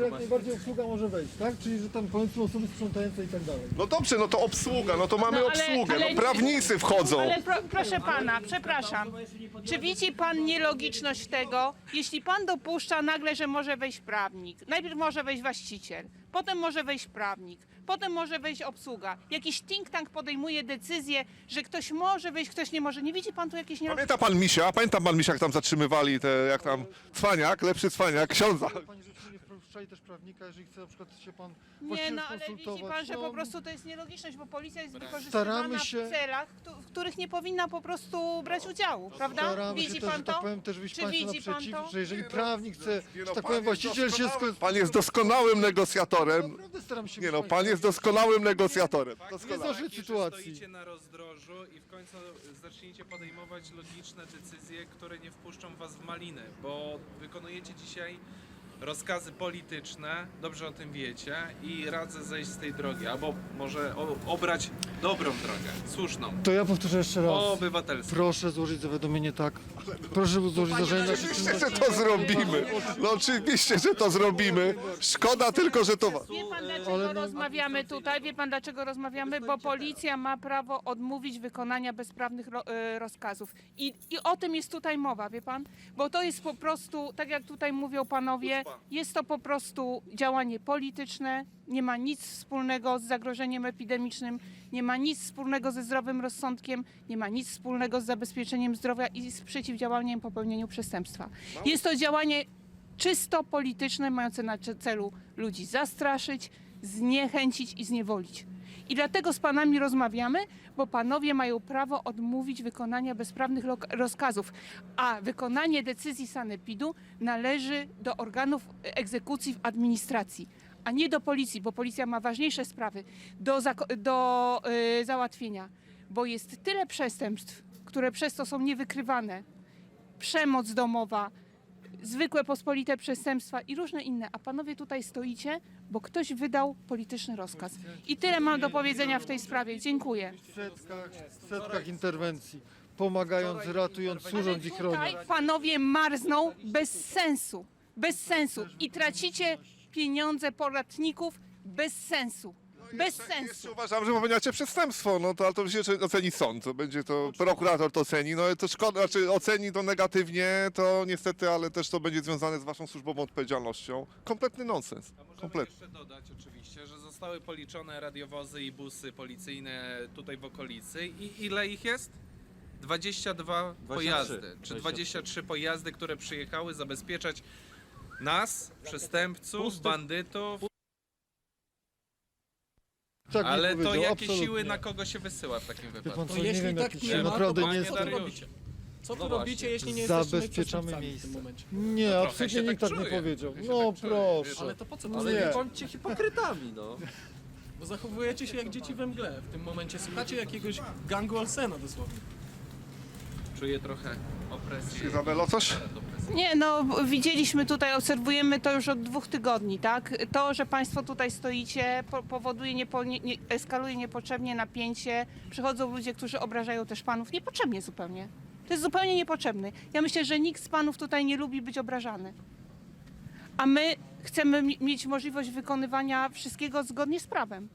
Że jak najbardziej obsługa może wejść, tak? Czyli, że tam powiedzmy osoby sprzątające i tak dalej. No dobrze, no to obsługa, no to mamy No, ale- obsługę, ale- no prawnicy wchodzą. Ale pro, proszę pana, przepraszam. Czy widzi pan nielogiczność tego, jeśli pan dopuszcza nagle, że może wejść prawnik? Najpierw może wejść właściciel, potem może wejść prawnik, potem może wejść obsługa. Jakiś think tank podejmuje decyzję, że ktoś może wejść, ktoś nie może. Nie widzi pan tu jakiejś nielogiczności? Pamięta pan Misia? Pamięta pan Misia, jak tam zatrzymywali te, jak tam, cwaniak, lepszy cwaniak, ksiądza. Pani nie też prawnika, jeżeli chce na przykład się pan Nie, właściwie no ale widzi pan, że no, po prostu to jest nielogiczność, bo policja jest Staramy wykorzystywana się- w celach, któ- w których nie powinna po prostu brać udziału, prawda? Staramy się Widzi też, pan że tak to? powiem, też wyjść Czy Państwu widzi pan naprzeciw, to? że jeżeli prawnik chce, Nie no, że tak pan powiem, jest właściciel się Pan jest doskonałym negocjatorem. Naprawdę staram się Nie no, pan jest doskonałym negocjatorem. Nie Doskonałym. że sytuacji. stoicie na rozdrożu i w końcu zacznijcie podejmować logiczne decyzje, które nie wpuszczą was w malinę, bo wykonujecie dzisiaj rozkazy polityczne, dobrze o tym wiecie i radzę zejść z tej drogi, albo może o, obrać dobrą drogę, słuszną, To ja powtórzę jeszcze raz. obywatelską. Proszę złożyć zawiadomienie tak. Proszę złożyć na Oczywiście, że to zrobimy. No oczywiście, że to zrobimy. Szkoda tylko, że to... Wie pan dlaczego no- rozmawiamy tutaj? Wie pan dlaczego rozmawiamy? Bo policja ma prawo odmówić wykonania bezprawnych ro, e, rozkazów. I, I o tym jest tutaj mowa, wie pan? Bo to jest po prostu, tak jak tutaj mówią panowie, jest to po prostu działanie polityczne, nie ma nic wspólnego z zagrożeniem epidemicznym, nie ma nic wspólnego ze zdrowym rozsądkiem, nie ma nic wspólnego z zabezpieczeniem zdrowia i z przeciwdziałaniem popełnieniu przestępstwa. Jest to działanie czysto polityczne, mające na ce- celu ludzi zastraszyć, zniechęcić i zniewolić. I dlatego z panami rozmawiamy, bo panowie mają prawo odmówić wykonania bezprawnych rozkazów, a wykonanie decyzji sanepidu należy do organów egzekucji w administracji, a nie do policji, bo policja ma ważniejsze sprawy do, do y, załatwienia, bo jest tyle przestępstw, które przez to są niewykrywane. Przemoc domowa, zwykłe pospolite przestępstwa i różne inne, a panowie tutaj stoicie, bo ktoś wydał polityczny rozkaz. I tyle mam do powiedzenia w tej sprawie. Dziękuję. w setkach, setkach interwencji, pomagając, ratując, służąc i chroniąc. Tutaj panowie marzną bez sensu. Bez sensu. I tracicie pieniądze podatników bez sensu. Bez sensu. Jeszcze uważam, że popełniacie przestępstwo, no to, ale to się oceni sąd, to będzie to, prokurator to oceni, no to szkoda, znaczy oceni to negatywnie, to niestety, ale też to będzie związane z waszą służbową odpowiedzialnością. Kompletny nonsens, A możemy kompletny. jeszcze dodać oczywiście, że zostały policzone radiowozy i busy policyjne tutaj w okolicy i ile ich jest? 22 pojazdy, czy 23 pojazdy, które przyjechały zabezpieczać nas, przestępców, bandytów, Tak mi ale to powiedział, jakie absolutnie. siły na kogo się wysyła w takim Wie wypadku? pan co, No nie jeśli wiem, tak nie ma, naprawdę to nie panie jestem. co tu Dariuszu. robicie? Co tu No robicie, właśnie. jeśli nie jesteśmy Zabezpieczamy przestępcami miejsce. w tym momencie? Nie, trochę absolutnie się nikt tak tak nie czuję. powiedział. Trochę się No tak czuję, proszę. Ale to po co to Ale nie nie. bądźcie hipokrytami, no. Bo zachowujecie się jak dzieci we mgle. W tym momencie słuchacie jakiegoś gangu Olsena dosłownie. Czuję trochę opresję. Izabelo, coś? Nie, no widzieliśmy tutaj, obserwujemy to już od dwóch tygodni, tak? To, że Państwo tutaj stoicie, po, powoduje, niepo, nie, eskaluje niepotrzebnie napięcie. Przychodzą ludzie, którzy obrażają też Panów, niepotrzebnie zupełnie. To jest zupełnie niepotrzebne. Ja myślę, że nikt z Panów tutaj nie lubi być obrażany. A my chcemy mi- mieć możliwość wykonywania wszystkiego zgodnie z prawem.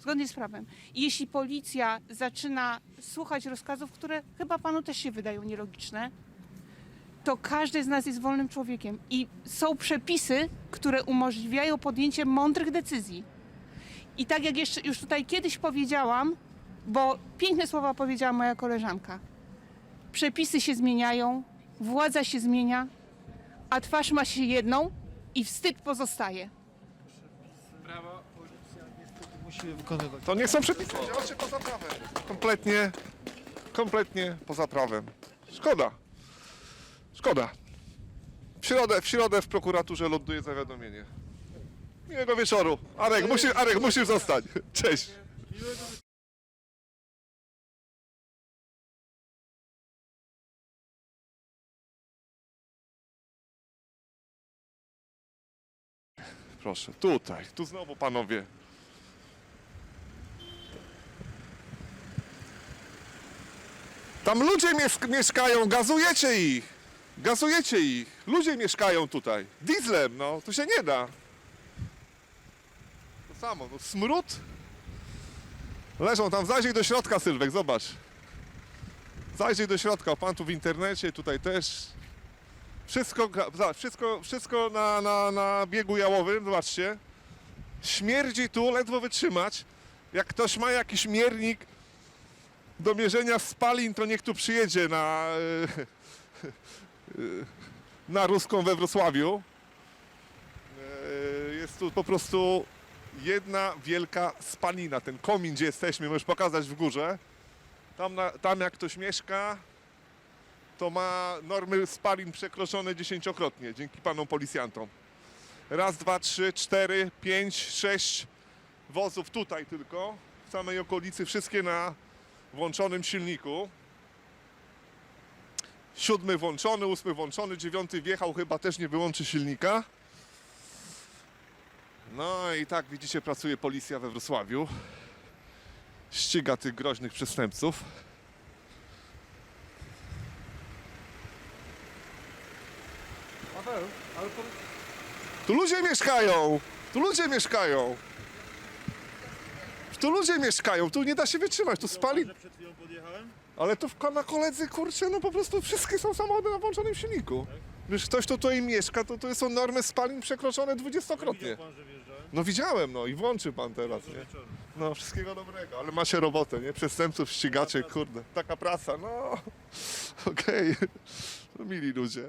Zgodnie z prawem. I jeśli policja zaczyna słuchać rozkazów, które chyba Panu też się wydają nielogiczne, to każdy z nas jest wolnym człowiekiem i są przepisy, które umożliwiają podjęcie mądrych decyzji. I tak jak jeszcze już tutaj kiedyś powiedziałam, bo piękne słowa powiedziała moja koleżanka. Przepisy się zmieniają, władza się zmienia, a twarz ma się jedną i wstyd pozostaje. Brawo. Musi je wykonywać. To nie są przepisy, działacie poza prawem. Kompletnie, kompletnie poza prawem. Szkoda. Szkoda. W środę, w środę w prokuraturze ląduje zawiadomienie. Miłego wieczoru. Arek, musi, Arek, musisz zostać. Cześć. Proszę, tutaj, tu znowu panowie. Tam ludzie mies- mieszkają, gazujecie ich. Gazujecie ich. Ludzie mieszkają tutaj. Dieslem, no, to się nie da. samo, no smród. Leżą tam, zajrzyj do środka Sylwek, zobacz. Zajrzyj do środka, pan tu w internecie, tutaj też. Wszystko, wszystko, wszystko na, na, na biegu jałowym, zobaczcie. Śmierdzi tu, ledwo wytrzymać. Jak ktoś ma jakiś miernik do mierzenia spalin, to niech tu przyjedzie na, e, na Ruską we Wrocławiu. E, Jest tu po prostu jedna wielka spalina. Ten komin, gdzie jesteśmy, możesz pokazać w górze. Tam, na, tam jak ktoś mieszka, to ma normy spalin przekroczone dziesięciokrotnie dzięki panom policjantom. Raz, dwa, trzy, cztery, pięć, sześć wozów tutaj tylko, w samej okolicy, wszystkie na włączonym silniku. Siódmy włączony, ósmy włączony, dziewiąty wjechał, chyba też nie wyłączy silnika. No i tak widzicie, pracuje policja we Wrocławiu. Ściga tych groźnych przestępców. Tu ludzie mieszkają! Tu ludzie mieszkają! Tu ludzie mieszkają, tu nie da się wytrzymać, tu spali. przed chwilą podjechałem? Ale to w na koledzy, kurczę, no po prostu wszystkie są samochody na włączonym silniku. Wiesz, ktoś, kto tutaj mieszka, to to są normy spalin przekroczone dwudziestokrotnie. Widział pan, że wjeżdżałem? No widziałem, no i włączy pan teraz, nie? Wieczorem. No, wszystkiego dobrego, ale macie robotę, nie? Przestępców ścigacie, kurde. Taka praca, no. Okej. To mili ludzie.